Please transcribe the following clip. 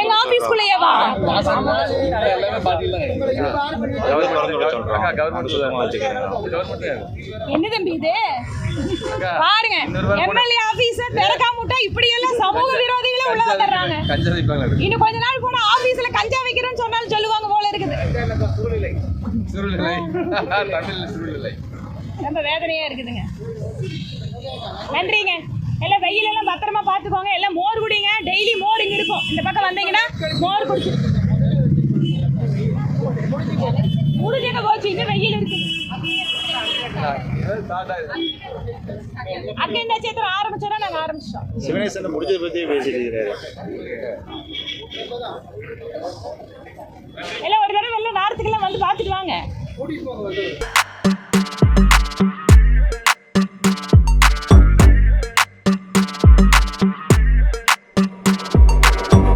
எங்க ஆபீஸ்க்குள்ளேயேவா எல்லாமே பாத்தீங்களா என்ன தம்பி இது? பாருங்க. எம்எல்ஏ ஆபீஸர் திறக்காம விட்டா இப்படி எல்லாம் சமூக விரோதிகளே உள்ள வந்துடுறாங்க. இன்னும் கொஞ்ச நாள் போனா ஆபீஸ்ல கஞ்சா வைக்கிறேன்னு சொன்னாலும் சொல்லுவாங்க போல இருக்குது. ரொம்ப வேதனையா இருக்குதுங்க. நன்றிங்க. எல்லாம் வெயில் எல்லாம் பத்திரமா பாத்துக்கோங்க எல்லாம் மோர் குடிங்க டெய்லி மோர் இங்க இருக்கும் இந்த பக்கம் வந்தீங்கன்னா மோர் குடிச்சு. முடிஞ்சுங்க போச்சு இன்னும் வெயில் இருக்கு. அக்கா இந்த சேத்திரம் ஆரம்பிச்சோன்னா நாங்க ஆரம்பிச்சிட்டோம். சிவனேசன் முடிஞ்சதை பத்தி பேசிட்டு இருக்கிறாரு. எல்லாம் ஒரு தடவை எல்லாம் நேரத்துக்கெல்லாம் வந்து பார்த்துட்டு வாங்க.